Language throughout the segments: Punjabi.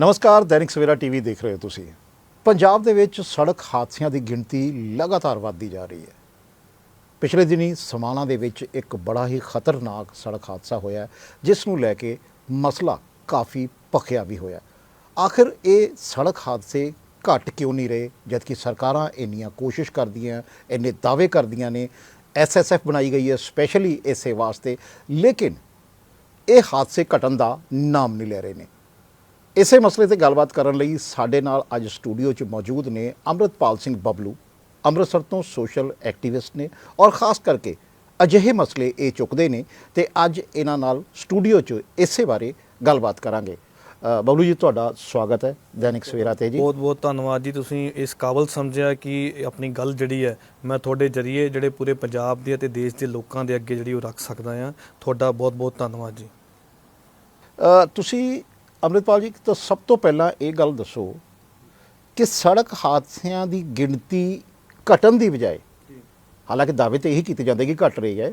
ਨਮਸਕਾਰ, ਦੈਨਿਕ ਸਵੇਰਾ ਟੀਵੀ ਦੇਖ ਰਹੇ ਹੋ ਤੁਸੀਂ। ਪੰਜਾਬ ਦੇ ਵਿੱਚ ਸੜਕ ਹਾਦਸਿਆਂ ਦੀ ਗਿਣਤੀ ਲਗਾਤਾਰ ਵੱਧਦੀ ਜਾ ਰਹੀ ਹੈ। ਪਿਛਲੇ ਦਿਨੀ ਸਮਾਣਾ ਦੇ ਵਿੱਚ ਇੱਕ ਬੜਾ ਹੀ ਖਤਰਨਾਕ ਸੜਕ ਹਾਦਸਾ ਹੋਇਆ ਜਿਸ ਨੂੰ ਲੈ ਕੇ ਮਸਲਾ ਕਾਫੀ ਭਖਿਆ ਵੀ ਹੋਇਆ ਆਖਿਰ ਇਹ ਸੜਕ ਹਾਦਸੇ ਘਟ ਕਿਉਂ ਨਹੀਂ ਰਹੇ, ਜਦਕਿ ਸਰਕਾਰਾਂ ਇੰਨੀਆਂ ਕੋਸ਼ਿਸ਼ ਕਰਦੀਆਂ, ਇੰਨੇ ਦਾਅਵੇ ਕਰਦੀਆਂ ਨੇ ਐਸਐਸਐਫ ਬਣਾਈ ਗਈ ਹੈ, ਸਪੈਸ਼ਲੀ ਇਸੇ ਵਾਸਤੇ। ਲੇਕਿਨ ਇਹ ਹਾਦਸੇ ਘਟਣ ਦਾ ਨਾਮ ਨਹੀਂ ਲੈ ਰਹੇ ਨੇ। ਇਸੇ ਮਸਲੇ ਤੇ ਗੱਲਬਾਤ ਕਰਨ ਲਈ ਸਾਡੇ ਨਾਲ ਅੱਜ ਸਟੂਡੀਓ 'ਚ ਮੌਜੂਦ ਨੇ ਅੰਮ੍ਰਿਤਪਾਲ ਸਿੰਘ ਬਬਲੂ ਅੰਮ੍ਰਿਤਸਰ ਤੋਂ ਸੋਸ਼ਲ ਐਕਟਿਵਿਸਟ ਨੇ ਔਰ ਖਾਸ ਕਰਕੇ ਅਜਿਹੇ ਮਸਲੇ ਇਹ ਚੁੱਕਦੇ ਨੇ ਤੇ ਅੱਜ ਇਹਨਾਂ ਨਾਲ ਸਟੂਡੀਓ 'ਚ ਇਸੇ ਬਾਰੇ ਗੱਲਬਾਤ ਕਰਾਂਗੇ। ਅ, ਬਬਲੂ ਜੀ ਤੁਹਾਡਾ ਸਵਾਗਤ ਹੈ ਦੈਨਿਕ ਸਵੇਰਾ ਤੇ ਜੀ। ਬਹੁਤ ਬਹੁਤ ਧੰਨਵਾਦ ਜੀ। ਤੁਸੀਂ ਇਸ ਕਾਬਲ ਸਮਝਿਆ ਕਿ ਆਪਣੀ ਗੱਲ ਜਿਹੜੀ ਹੈ ਮੈਂ ਤੁਹਾਡੇ ਜਰੀਏ ਜਿਹੜੇ ਪੂਰੇ ਪੰਜਾਬ ਦੇ ਅਤੇ ਦੇਸ਼ ਦੇ ਲੋਕਾਂ ਦੇ ਅੱਗੇ ਜਿਹੜੀ ਉਹ ਰੱਖ ਸਕਦਾ ਆ ਤੁਹਾਡਾ ਬਹੁਤ ਬਹੁਤ ਧੰਨਵਾਦ ਜੀ। ਅ, ਤੁਸੀਂ ਅੰਮ੍ਰਿਤਪਾਲ ਜੀ ਤਾਂ ਸਭ ਤੋਂ ਪਹਿਲਾਂ ਇਹ ਗੱਲ ਦੱਸੋ ਕਿ ਸੜਕ ਹਾਦਸਿਆਂ ਦੀ ਗਿਣਤੀ ਘਟਣ ਦੀ ਬਜਾਏ, ਹਾਲਾਂਕਿ ਦਾਅਵੇ ਤੇ ਇਹੀ ਕੀਤੇ ਜਾਂਦੇ ਕਿ ਘਟ ਰਹੀ ਹੈ,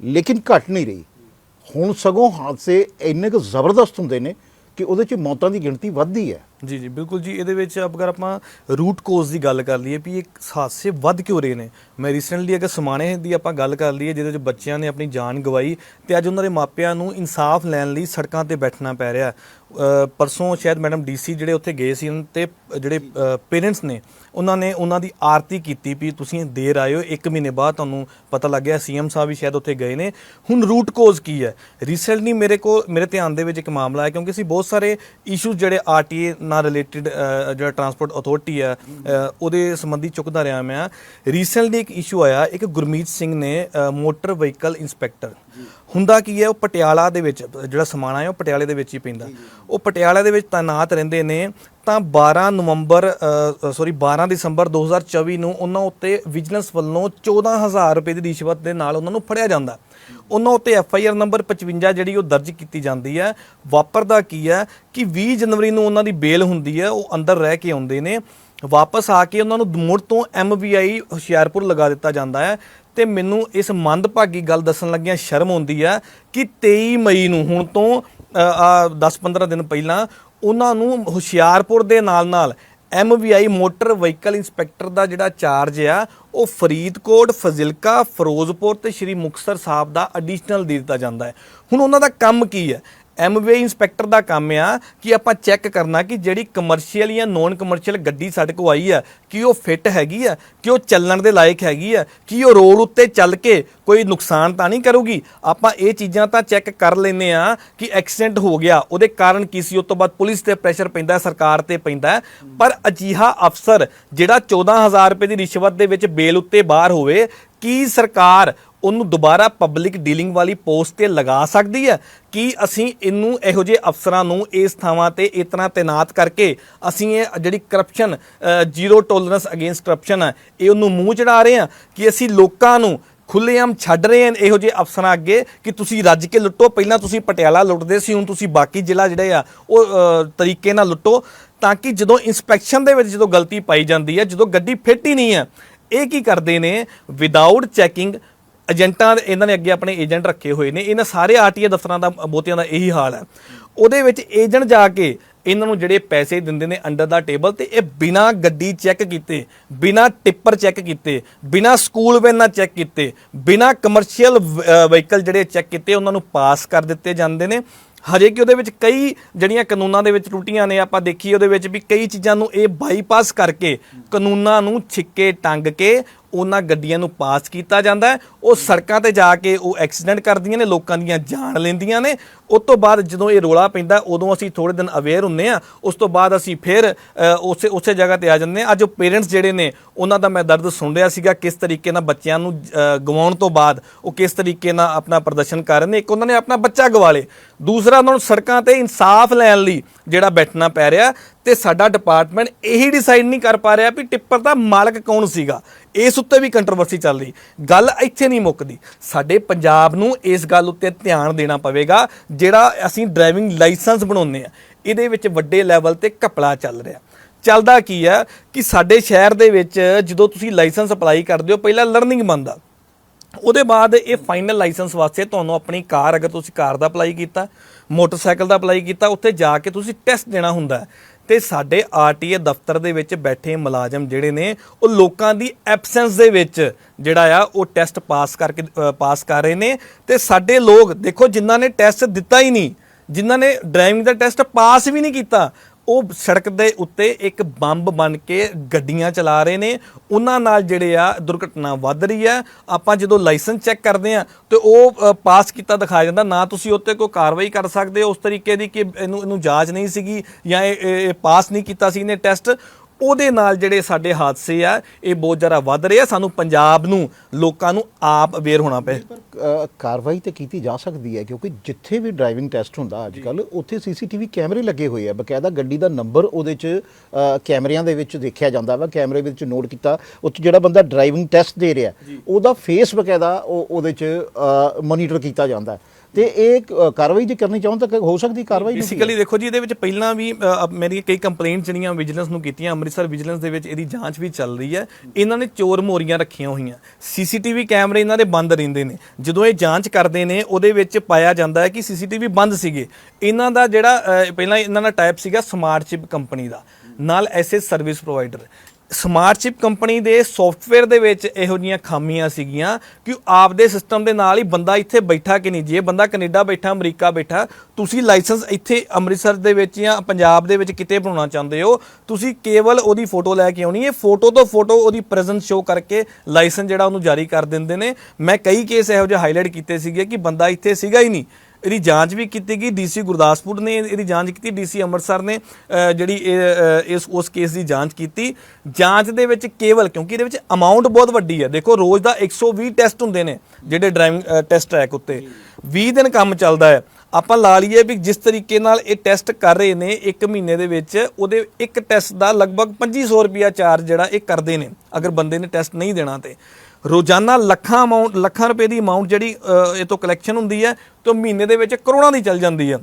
ਲੇਕਿਨ ਘਟ ਨਹੀਂ ਰਹੀ। ਹੁਣ ਸਗੋਂ ਹਾਦਸੇ ਇੰਨੇ ਕੁ ਜ਼ਬਰਦਸਤ ਹੁੰਦੇ ਨੇ ਕਿ ਉਹਦੇ 'ਚ ਮੌਤਾਂ ਦੀ ਗਿਣਤੀ ਵੱਧਦੀ ਹੈ। ਜੀ ਜੀ, ਬਿਲਕੁਲ ਜੀ। ਇਹਦੇ ਵਿੱਚ ਅਗਰ ਆਪਾਂ ਰੂਟ ਕੋਜ਼ ਦੀ ਗੱਲ ਕਰ ਲਈਏ ਵੀ ਇਹ ਹਾਦਸੇ ਵੱਧ ਕਿਉਂ ਰਹੇ ਨੇ। ਮੈਂ ਰੀਸੈਂਟਲੀ ਅਗਰ ਸਮਾਣੇ ਦੀ ਆਪਾਂ ਗੱਲ ਕਰ ਲਈਏ, ਜਿਹਦੇ ਵਿੱਚ ਬੱਚਿਆਂ ਨੇ ਆਪਣੀ ਜਾਨ ਗਵਾਈ ਤੇ ਅੱਜ ਉਹਨਾਂ ਦੇ ਮਾਪਿਆਂ ਨੂੰ ਇਨਸਾਫ ਲੈਣ ਲਈ ਸੜਕਾਂ ਤੇ ਬੈਠਣਾ ਪੈ ਰਿਹਾ। ਪਰਸੋਂ ਸ਼ਾਇਦ ਮੈਡਮ ਡੀਸੀ ਜਿਹੜੇ ਉੱਥੇ ਗਏ ਸੀ ਤੇ ਜਿਹੜੇ ਪੇਰੈਂਟਸ ਨੇ, ਉਹਨਾਂ ਨੇ ਉਹਨਾਂ ਦੀ ਆਰਤੀ ਕੀਤੀ ਵੀ ਤੁਸੀਂ ਦੇਰ ਆਇਓ 1 ਮਹੀਨੇ ਬਾਅਦ ਤੁਹਾਨੂੰ ਪਤਾ ਲੱਗਿਆ ਸੀਐਮ ਸਾਹਿਬ ਵੀ ਸ਼ਾਇਦ ਉੱਥੇ ਗਏ ਨੇ। ਹੁਣ ਰੂਟ ਕੋਜ਼ ਕੀ ਹੈ? ਰੀਸੈਂਟਲੀ ਮੇਰੇ ਕੋਲ, ਮੇਰੇ ਧਿਆਨ ਦੇ ਵਿੱਚ ਇੱਕ ਮਾਮਲਾ ਹੈ, ਕਿਉਂਕਿ ਅਸੀਂ ਬਹੁਤ ਸਾਰੇ ਇਸ਼ੂਜ਼ ਜਿਹੜੇ ਆਰਟੀਏ ਨਾਲ ਰਿਲੇਟਡ ਜਿਹੜਾ ਟਰਾਂਸਪੋਰਟ ਅਥਾਰਟੀ ਹੈ ਉਹਦੇ ਸੰਬੰਧੀ ਚੁੱਕਦਾ ਰਿਹਾ ਮੈਂ। ਰੀਸੈਂਟਲੀ ਇੱਕ ਇਸ਼ੂ ਆਇਆ, ਇੱਕ ਗੁਰਮੀਤ ਸਿੰਘ ਨੇ ਮੋਟਰ ਵਹੀਕਲ ਇੰਸਪੈਕਟਰ ਹੁੰਦਾ ਕੀ ਹੈ ਉਹ ਪਟਿਆਲਾ ਦੇ ਵਿੱਚ ਜਿਹੜਾ ਸਮਾਣਾ ਹੈ ਉਹ ਪਟਿਆਲੇ ਦੇ ਵਿੱਚ ਹੀ ਪੈਂਦਾ। ਉਹ ਪਟਿਆਲਾ ਦੇ ਵਿੱਚ ਤਾਇਨਾਤ ਰਹਿੰਦੇ ਨੇ ਤਾਂ 12 ਨਵੰਬਰ ਸੌਰੀ 12 ਦਸੰਬਰ 2024 ਨੂੰ ਉਹਨਾਂ ਉੱਤੇ ਵਿਜੀਲੈਂਸ ਵੱਲੋਂ 14000 ਰੁਪਏ ਦੀ ਰਿਸ਼ਵਤ ਦੇ ਨਾਲ ਉਹਨਾਂ ਨੂੰ ਫੜਿਆ ਜਾਂਦਾ। ਉਹਨਾਂ ਉੱਤੇ ਐਫ ਆਈ ਆਰ ਨੰਬਰ 55 ਜਿਹੜੀ ਉਹ ਦਰਜ ਕੀਤੀ ਜਾਂਦੀ ਹੈ। ਵਾਪਰਦਾ ਕੀ ਹੈ ਕਿ 20 ਜਨਵਰੀ ਨੂੰ ਉਹਨਾਂ ਦੀ ਬੇਲ ਹੁੰਦੀ ਹੈ ਉਹ ਅੰਦਰ ਰਹਿ ਕੇ ਆਉਂਦੇ ਨੇ। ਵਾਪਸ ਆ ਕੇ ਉਹਨਾਂ ਨੂੰ ਮੁੜ ਤੋਂ ਐਮ ਵੀ ਆਈ ਹੁਸ਼ਿਆਰਪੁਰ ਲਗਾ ਦਿੱਤਾ ਜਾਂਦਾ ਹੈ। ਤੇ ਮੈਨੂੰ ਇਸ ਮੰਦਭਾਗੀ ਗੱਲ ਦੱਸਣ ਲੱਗਿਆਂ ਸ਼ਰਮ ਆਉਂਦੀ ਆ ਕਿ 23 ਮਈ ਨੂੰ ਹੁਣ ਤੋਂ 10-15 ਦਿਨ ਪਹਿਲਾਂ ਉਹਨਾਂ ਨੂੰ ਹੁਸ਼ਿਆਰਪੁਰ ਦੇ ਨਾਲ-ਨਾਲ ਐਮਵੀਆਈ ਮੋਟਰ ਵਹੀਕਲ ਇੰਸਪੈਕਟਰ ਦਾ ਜਿਹੜਾ ਚਾਰਜ ਆ, ਉਹ ਫਰੀਦਕੋਟ, ਫਜ਼ਿਲਕਾ, ਫਿਰੋਜ਼ਪੁਰ ਤੇ ਸ਼੍ਰੀ ਮੁਕਤਸਰ ਸਾਹਿਬ ਦਾ ਐਡੀਸ਼ਨਲ ਦੇ ਦਿੱਤਾ ਜਾਂਦਾ ਹੈ। ਹੁਣ ਉਹਨਾਂ ਦਾ ਕੰਮ ਕੀ ਹੈ? ਐਮਵੇ ਇੰਸਪੈਕਟਰ ਦਾ ਕੰਮ ਆ ਕਿ ਆਪਾਂ ਚੈੱਕ ਕਰਨਾ ਕਿ ਜਿਹੜੀ ਕਮਰਸ਼ੀਅਲ ਜਾਂ ਨੋਨ ਕਮਰਸ਼ੀਅਲ ਗੱਡੀ ਸਾਡੇ ਕੋ ਆਈ ਆ, ਕਿ ਉਹ ਫਿੱਟ ਹੈਗੀ ਆ, ਕਿ ਉਹ ਚੱਲਣ ਦੇ ਲਾਇਕ ਹੈਗੀ ਆ, ਕਿ ਉਹ ਰੋਡ ਉੱਤੇ ਚੱਲ ਕੇ ਕੋਈ ਨੁਕਸਾਨ ਤਾਂ ਨਹੀਂ ਕਰੂਗੀ? ਆਪਾਂ ਇਹ ਚੀਜ਼ਾਂ ਤਾਂ ਚੈੱਕ ਕਰ ਲੈਨੇ ਆ ਕਿ ਐਕਸੀਡੈਂਟ ਹੋ ਗਿਆ, ਉਹਦੇ ਕਾਰਨ ਕੀ ਸੀ? ਉਸ ਤੋਂ ਬਾਅਦ ਪੁਲਿਸ ਤੇ ਪ੍ਰੈਸ਼ਰ ਪੈਂਦਾ, ਸਰਕਾਰ ਤੇ ਪੈਂਦਾ। ਪਰ ਅਜੀਹਾ ਅਫਸਰ ਜਿਹੜਾ 14000 ਰੁਪਏ ਦੀ ਰਿਸ਼ਵਤ ਦੇ ਵਿੱਚ ਬੇਲ ਉੱਤੇ ਬਾਹਰ ਹੋਵੇ, ਕੀ ਸਰਕਾਰ ਉਹਨੂੰ ਦੁਬਾਰਾ ਪਬਲਿਕ ਡੀਲਿੰਗ ਵਾਲੀ ਪੋਸਟ ਤੇ ਲਗਾ ਸਕਦੀ ਹੈ? ਕਿ ਅਸੀਂ ਇਹਨੂੰ ਇਹੋ ਜਿਹੇ ਅਫਸਰਾਂ ਨੂੰ ਇਸ ਥਾਵਾਂ ਤੇ ਇਤਨਾ ਤਾਇਨਾਤ ਕਰਕੇ ਅਸੀਂ ਇਹ ਜਿਹੜੀ corruption zero tolerance against corruption ਹੈ, ਇਹ ਉਹਨੂੰ ਮੂੰਹ ਚੜਾ ਰਹੇ ਹਾਂ? ਕਿ ਅਸੀਂ ਲੋਕਾਂ ਨੂੰ ਖੁੱਲੇਆਮ ਛੱਡ ਰਹੇ ਹਨ ਇਹੋ ਜਿਹੇ ਅਫਸਰਾਂ ਅੱਗੇ? ਕਿ ਤੁਸੀਂ ਰੱਜ ਕੇ ਲੁੱਟੋ? ਪਹਿਲਾਂ ਤੁਸੀਂ ਪਟਿਆਲਾ ਲੁੱਟਦੇ ਸੀ, ਹੁਣ ਤੁਸੀਂ ਬਾਕੀ ਜ਼ਿਲ੍ਹਾ ਜਿਹੜੇ ਆ, ਉਹ ਤਰੀਕੇ ਨਾਲ ਲੁੱਟੋ ਤਾਂ ਕਿ ਜਦੋਂ ਇਨਸਪੈਕਸ਼ਨ ਦੇ ਵਿੱਚ ਜਦੋਂ ਗਲਤੀ ਪਾਈ ਜਾਂਦੀ ਹੈ, ਜਦੋਂ ਗੱਡੀ ਫਿੱਟ ਹੀ ਨਹੀਂ ਹੈ, ਇਹ ਕੀ ਕਰਦੇ ਨੇ? ਵਿਦਆਊਟ ਚੈਕਿੰਗ ਏਜੰਟਾਂ ਇਹਨਾਂ ਨੇ ਅੱਗੇ ਆਪਣੇ ਏਜੰਟ ਰੱਖੇ ਹੋਏ ਨੇ। ਇਹਨਾਂ ਸਾਰੇ ਆਰਟੀਏ ਦਫ਼ਤਰਾਂ ਦਾ ਬਹੁਤਿਆਂ ਦਾ ਇਹੀ ਹਾਲ ਹੈ। ਉਹਦੇ ਵਿੱਚ ਏਜੰਟ ਜਾ ਕੇ ਇਹਨਾਂ ਨੂੰ ਜਿਹੜੇ ਪੈਸੇ ਦਿੰਦੇ ਨੇ ਅੰਡਰ ਦਾ ਟੇਬਲ ਤੇ, ਇਹ ਬਿਨਾ ਗੱਡੀ ਚੈੱਕ ਕੀਤੇ, ਬਿਨਾ ਟਿੱਪਰ ਚੈੱਕ ਕੀਤੇ, ਬਿਨਾ ਸਕੂਲ ਵੈਨਾਂ ਚੈੱਕ ਕੀਤੇ, ਬਿਨਾ ਕਮਰਸ਼ੀਅਲ ਵਹੀਕਲ ਜਿਹੜੇ ਚੈੱਕ ਕੀਤੇ, ਉਹਨਾਂ ਨੂੰ ਪਾਸ ਕਰ ਦਿੱਤੇ ਜਾਂਦੇ ਨੇ। ਹਜੇ ਕਿ ਉਹਦੇ ਵਿੱਚ ਕਈ ਜਿਹੜੀਆਂ ਕਾਨੂੰਨਾਂ ਦੇ ਵਿੱਚ ਟੁੱਟੀਆਂ ਨੇ, ਆਪਾਂ ਦੇਖੀ ਉਹਦੇ ਵਿੱਚ ਵੀ ਕਈ ਚੀਜ਼ਾਂ ਨੂੰ ਇਹ ਬਾਈਪਾਸ ਕਰਕੇ ਕਾਨੂੰਨਾਂ ਨੂੰ ਛਿੱਕੇ, ਟੰਗ ਕੇ ਉਹਨਾਂ ਗੱਡੀਆਂ ਨੂੰ ਪਾਸ ਕੀਤਾ ਜਾਂਦਾ ਹੈ। ਉਹ ਸੜਕਾਂ ਤੇ ਜਾ ਕੇ ਉਹ ਐਕਸੀਡੈਂਟ ਕਰਦੀਆਂ ਨੇ, ਲੋਕਾਂ ਦੀਆਂ ਜਾਨ ਲੈਂਦੀਆਂ ਨੇ। ਉਸ ਤੋਂ ਬਾਅਦ ਜਦੋਂ ਇਹ ਰੋਲਾ ਪੈਂਦਾ, ਉਦੋਂ ਅਸੀਂ ਥੋੜੇ ਦਿਨ ਅਵੇਅਰ ਹੁੰਨੇ ਆ ਉਸ ਤੋਂ ਬਾਅਦ ਅਸੀਂ ਫਿਰ ਉਸੇ ਉਸੇ ਜਗ੍ਹਾ ਤੇ ਆ ਜਾਂਦੇ ਆ ਅੱਜ ਉਹ ਪੇਰੈਂਟਸ ਜਿਹੜੇ ਨੇ, ਉਹਨਾਂ ਦਾ ਮੈਂ ਦਰਦ ਸੁਣ ਰਿਹਾ ਸੀਗਾ ਕਿਸ ਤਰੀਕੇ ਨਾਲ ਬੱਚਿਆਂ ਨੂੰ ਗਵਾਉਣ ਤੋਂ ਬਾਅਦ ਉਹ ਕਿਸ ਤਰੀਕੇ ਨਾਲ ਆਪਣਾ ਪ੍ਰਦਰਸ਼ਨ ਕਰ ਰਹੇ ਨੇ। ਇੱਕ ਉਹਨਾਂ ਨੇ ਆਪਣਾ ਬੱਚਾ ਗਵਾ ਲੇ ਦੂਸਰਾ ਉਹਨਾਂ ਨੂੰ ਸੜਕਾਂ ਤੇ ਇਨਸਾਫ ਲੈਣ ਲਈ ਜਿਹੜਾ ਬੈਠਣਾ ਪੈ ਰਿਹਾ। ਤੇ ਸਾਡਾ ਡਿਪਾਰਟਮੈਂਟ ਇਹੀ ਡਿਸਾਈਡ ਨਹੀਂ ਕਰ ਪਾ ਰਿਹਾ ਵੀ ਟਿੱਪਰ ਦਾ ਮਾਲਕ ਕੌਣ ਸੀਗਾ। ਇਸ ਉੱਤੇ ਵੀ ਕੰਟਰੋਵਰਸੀ ਚੱਲ ਰਹੀ। ਗੱਲ ਇੱਥੇ ਨਹੀਂ ਮੁੱਕਦੀ। ਸਾਡੇ ਪੰਜਾਬ ਨੂੰ ਇਸ ਗੱਲ ਉੱਤੇ ਧਿਆਨ ਦੇਣਾ ਪਵੇਗਾ, ਜਿਹੜਾ ਅਸੀਂ ਡਰਾਈਵਿੰਗ ਲਾਇਸੈਂਸ ਬਣਾਉਂਦੇ ਆ ਇਹਦੇ ਵਿੱਚ ਵੱਡੇ ਲੈਵਲ ਤੇ ਘਪਲਾ ਚੱਲ ਰਿਹਾ। ਚੱਲਦਾ ਕੀ ਹੈ ਕਿ ਸਾਡੇ ਸ਼ਹਿਰ ਦੇ ਵਿੱਚ ਜਦੋਂ ਤੁਸੀਂ ਲਾਇਸੈਂਸ ਅਪਲਾਈ ਕਰਦੇ ਹੋ, ਪਹਿਲਾਂ ਲਰਨਿੰਗ ਬਣਦਾ ਉਹਦੇ ਬਾਅਦ ਇਹ ਫਾਈਨਲ ਲਾਇਸੈਂਸ ਵਾਸਤੇ ਤੁਹਾਨੂੰ ਆਪਣੀ ਕਾਰ, ਅਗਰ ਤੁਸੀਂ ਕਾਰ ਦਾ ਅਪਲਾਈ ਕੀਤਾ, ਮੋਟਰਸਾਈਕਲ ਦਾ ਅਪਲਾਈ ਕੀਤਾ, ਉੱਥੇ ਜਾ ਕੇ ਤੁਸੀਂ ਟੈਸਟ ਦੇਣਾ ਹੁੰਦਾ ਤੇ ਸਾਡੇ ਆਰਟੀਏ ਦਫ਼ਤਰ ਦੇ ਵਿੱਚ ਬੈਠੇ ਮੁਲਾਜ਼ਮ ਜਿਹੜੇ ਨੇ, ਉਹ ਲੋਕਾਂ ਦੀ ਐਬਸੈਂਸ ਦੇ ਵਿੱਚ ਜਿਹੜਾ ਆ, ਉਹ ਟੈਸਟ ਪਾਸ ਕਰਕੇ ਪਾਸ ਕਰ ਰਹੇ ਨੇ ਤੇ ਸਾਡੇ ਲੋਕ ਦੇਖੋ ਜਿਨ੍ਹਾਂ ਨੇ ਟੈਸਟ ਦਿੱਤਾ ਹੀ ਨਹੀਂ, ਜਿਨ੍ਹਾਂ ਨੇ ਡਰਾਈਵਿੰਗ ਦਾ ਟੈਸਟ ਪਾਸ ਵੀ ਨਹੀਂ ਕੀਤਾ ਉਹ ਸੜਕ ਦੇ ਉੱਤੇ ਇੱਕ ਬੰਬ ਬਣ ਕੇ ਗੱਡੀਆਂ ਚਲਾ ਰਹੇ ਨੇ। ਉਹਨਾਂ ਨਾਲ ਜਿਹੜੇ ਆ ਦੁਰਘਟਨਾ ਵੱਧ ਰਹੀ ਹੈ। ਆਪਾਂ ਜਦੋਂ ਲਾਇਸੈਂਸ ਚੈੱਕ ਕਰਦੇ ਆ ਤੇ ਉਹ ਪਾਸ ਕੀਤਾ ਦਿਖਾਇਆ ਜਾਂਦਾ। ਨਾ ਤੁਸੀਂ ਉੱਤੇ ਕੋਈ ਕਾਰਵਾਈ ਕਰ ਸਕਦੇ ਹੋ ਉਸ ਤਰੀਕੇ ਦੀ ਕਿ ਇਹਨੂੰ ਇਹਨੂੰ ਜਾਂਚ ਨਹੀਂ ਸੀਗੀ ਜਾਂ ਇਹ ਪਾਸ ਨਹੀਂ ਕੀਤਾ ਸੀ ਇਹਨੇ ਟੈਸਟ। ਉਹਦੇ ਨਾਲ ਜਿਹੜੇ ਸਾਡੇ ਹਾਦਸੇ ਆ ਇਹ ਬਹੁਤ ਜ਼ਿਆਦਾ ਵੱਧ ਰਹੇ ਆ। ਸਾਨੂੰ ਪੰਜਾਬ ਨੂੰ ਲੋਕਾਂ ਨੂੰ ਆਪ ਅਵੇਅਰ ਹੋਣਾ ਪਏ ਪਰ ਕਾਰਵਾਈ ਤੇ ਕੀਤੀ ਜਾ ਸਕਦੀ ਹੈ ਕਿਉਂਕਿ ਜਿੱਥੇ ਵੀ ਡਰਾਈਵਿੰਗ ਟੈਸਟ ਹੁੰਦਾ ਅੱਜ ਕੱਲ ਉੱਥੇ ਸੀਸੀਟੀਵੀ ਕੈਮਰੇ ਲੱਗੇ ਹੋਏ ਆ। ਬਕਾਇਦਾ ਗੱਡੀ ਦਾ ਨੰਬਰ ਉਹਦੇ 'ਚ ਕੈਮਰਿਆਂ ਦੇ ਵਿੱਚ ਦੇਖਿਆ ਜਾਂਦਾ ਵਾ। ਕੈਮਰੇ ਵਿੱਚ ਨੋਟ ਕੀਤਾ। 'ਚ ਜਿਹੜਾ ਬੰਦਾ ਡਰਾਈਵਿੰਗ ਟੈਸਟ ਦੇ ਰਿਹਾ ਉਹਦਾ ਫੇਸ ਬਕਾਇਦਾ ਉਹ ਉਹਦੇ 'ਚ ਮੋਨੀਟਰ ਕੀਤਾ ਜਾਂਦਾ। ਹੈ। ਤੇ ਇਹ ਕਾਰਵਾਈ ਜੇ ਕਰਨੀ ਚਾਹੋ ਤਾਂ ਹੋ ਸਕਦੀ ਕਾਰਵਾਈ ਬੇਸਿਕਲੀ ਦੇਖੋ ਜੀ ਇਹਦੇ ਵਿੱਚ ਪਹਿਲਾਂ ਵੀ ਅ, ਮੇਰੀ ਕਈ ਕੰਪਲੇਂਟ ਜਿਹੜੀਆਂ ਵਿਜੀਲੈਂਸ ਨੂੰ ਕੀਤੀਆਂ ਅੰਮ੍ਰਿਤਸਰ ਵਿਜੀਲੈਂਸ ਦੇ ਵਿੱਚ ਇਹਦੀ ਜਾਂਚ ਵੀ ਚੱਲ ਰਹੀ ਹੈ। ਇਹਨਾਂ ਨੇ ਚੋਰ ਮੋਰੀਆਂ ਰੱਖੀਆਂ ਹੋਈਆਂ। ਸੀਸੀਟੀਵੀ ਕੈਮਰੇ ਇਹਨਾਂ ਦੇ ਬੰਦ ਰਹਿੰਦੇ ਨੇ। ਜਦੋਂ ਇਹ ਜਾਂਚ ਕਰਦੇ ਨੇ ਉਹਦੇ ਵਿੱਚ ਪਾਇਆ ਜਾਂਦਾ ਹੈ ਕਿ ਸੀਸੀਟੀਵੀ ਬੰਦ ਸੀਗੇ। ਇਹਨਾਂ ਦਾ ਜਿਹੜਾ ਪਹਿਲਾਂ ਇਹਨਾਂ ਦਾ ਟਾਈਪ ਸੀਗਾ ਸਮਾਰਟ ਚਿਪ ਕੰਪਨੀ ਦਾ ਨਾਲ ਐਸੇ service provider smart chip company ਦੇ ਸੌਫਟਵੇਅਰ ਦੇ ਵਿੱਚ ਇਹੋ ਜੀਆਂ ਖਾਮੀਆਂ ਸੀਗੀਆਂ ਕਿ ਆਪਦੇ ਸਿਸਟਮ ਦੇ ਨਾਲ ਹੀ ਬੰਦਾ ਇੱਥੇ ਬੈਠਾ ਕਿ ਨਹੀਂ ਜੇ? ਬੰਦਾ ਕੈਨੇਡਾ ਬੈਠਾ, ਅਮਰੀਕਾ ਬੈਠਾ। ਤੁਸੀਂ ਲਾਇਸੈਂਸ ਇੱਥੇ ਅੰਮ੍ਰਿਤਸਰ ਦੇ ਵਿੱਚ ਜਾਂ ਪੰਜਾਬ ਦੇ ਵਿੱਚ ਕਿਤੇ ਬਣਾਉਣਾ ਚਾਹੁੰਦੇ ਹੋ? ਤੁਸੀਂ ਕੇਵਲ ਉਹਦੀ ਫੋਟੋ ਲੈ ਕੇ ਆਉਣੀ ਹੈ। ਫੋਟੋ ਤੋਂ ਫੋਟੋ ਉਹਦੀ ਪ੍ਰੈਜ਼ੈਂਸ ਸ਼ੋ ਕਰਕੇ ਲਾਇਸੈਂਸ ਜਿਹੜਾ ਉਹਨੂੰ ਜਾਰੀ ਕਰ ਦਿੰਦੇ ਨੇ। ਮੈਂ ਕਈ ਕੇਸ ਇਹੋ ਜਿਹੇ ਹਾਈਲਾਈਟ ਕੀਤੇ ਸੀਗੇ ਕਿ ਬੰਦਾ ਇੱਥੇ ਸੀਗਾ ਹੀ ਨਹੀਂ। ਇਹਦੀ ਜਾਂਚ ਵੀ ਕੀਤੀ ਗਈ ਡੀਸੀ ਗੁਰਦਾਸਪੁਰ ਨੇ ਇਹਦੀ ਜਾਂਚ ਕੀਤੀ ਡੀਸੀ ਅੰਮ੍ਰਿਤਸਰ ਨੇ ਜਿਹੜੀ ਇਹ, ਇਸ ਉਸ ਕੇਸ ਦੀ ਜਾਂਚ ਕੀਤੀ। ਜਾਂਚ ਦੇ ਵਿੱਚ ਕੇਵਲ ਕਿਉਂਕਿ ਇਹਦੇ ਵਿੱਚ ਅਮਾਉਂਟ ਬਹੁਤ ਵੱਡੀ ਹੈ। ਦੇਖੋ ਰੋਜ਼ ਦਾ 120 ਟੈਸਟ ਹੁੰਦੇ ਨੇ ਜਿਹੜੇ ਡਰਾਈਵਿੰਗ ਟੈਸਟ ਟਰੈਕ ਉੱਤੇ। 20 ਦਿਨ ਕੰਮ ਚੱਲਦਾ ਹੈ। ਆਪਾਂ ਲਾ ਲਈਏ ਵੀ ਜਿਸ ਤਰੀਕੇ ਨਾਲ ਇਹ ਟੈਸਟ ਕਰ ਰਹੇ ਨੇ ਇੱਕ ਮਹੀਨੇ ਦੇ ਵਿੱਚ ਉਹਦੇ ਇੱਕ ਟੈਸਟ ਦਾ ਲਗਭਗ 2500 ਰੁਪਿਆ ਚਾਰਜ ਜਿਹੜਾ ਇਹ ਕਰਦੇ ਨੇ ਅਗਰ ਬੰਦੇ ਨੇ ਟੈਸਟ ਨਹੀਂ ਦੇਣਾ ਤੇ। ਰੋਜ਼ਾਨਾ ਲੱਖਾਂ ਅਮਾਉਂਟ ਲੱਖਾਂ ਰੁਪਏ ਦੀ ਅਮਾਉਂਟ ਜਿਹੜੀ ਇਹ ਤੋਂ ਕਲੈਕਸ਼ਨ ਹੁੰਦੀ ਹੈ, ਤੇ ਉਹ ਮਹੀਨੇ ਦੇ ਵਿੱਚ ਕਰੋੜਾਂ ਦੀ ਚੱਲ ਜਾਂਦੀ ਹੈ।